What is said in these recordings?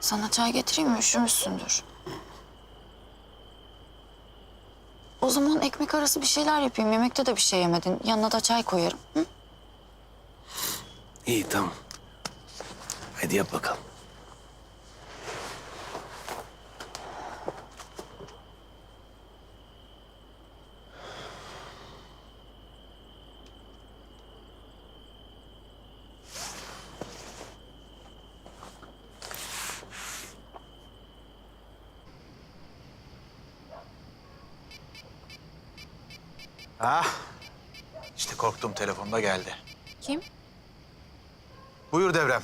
Sana çay getireyim mi? Üşümüşsündür. O zaman ekmek arası bir şeyler yapayım. Yemekte de bir şey yemedin. Yanına da çay koyarım. Hı? İyi tamam. Hadi yap bakalım. Ah. İşte korktuğum telefonda geldi. Kim? Buyur devrem.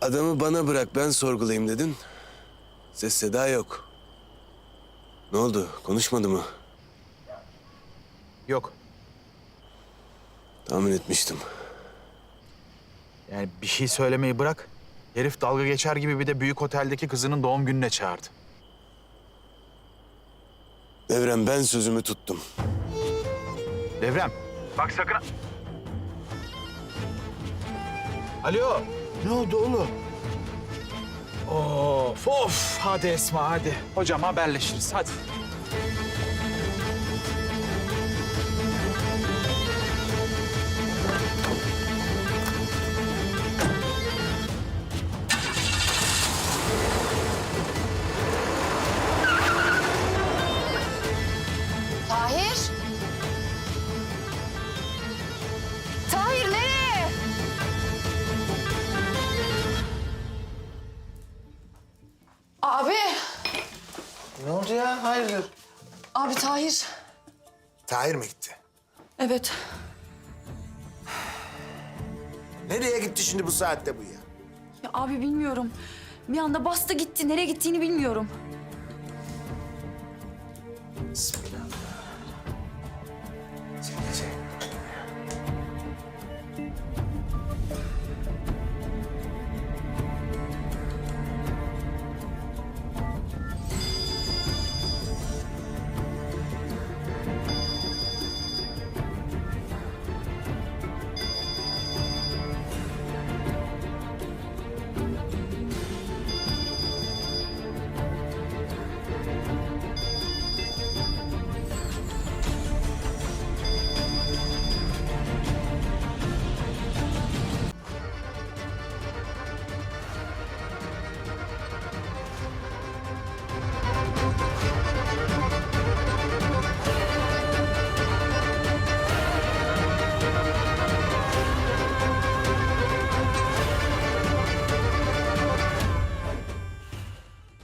Adamı bana bırak ben sorgulayayım dedin. Ses seda yok. Ne oldu? Konuşmadı mı? Yok. Tahmin etmiştim. Yani bir şey söylemeyi bırak. Herif dalga geçer gibi bir de büyük oteldeki kızının doğum gününe çağırdı. Devrem ben sözümü tuttum. Devrem. Bak sakın... Alo. Ne oldu oğlum? Of of. Hadi Esma hadi. Hocam haberleşiriz hadi. Tahir. Abi. Ne oldu ya? Hayırdır? Abi Tahir. Tahir mi gitti? Evet. Nereye gitti şimdi bu saatte bu ya? Ya abi bilmiyorum. Bir anda bastı gitti. Nereye gittiğini bilmiyorum. Bismillah.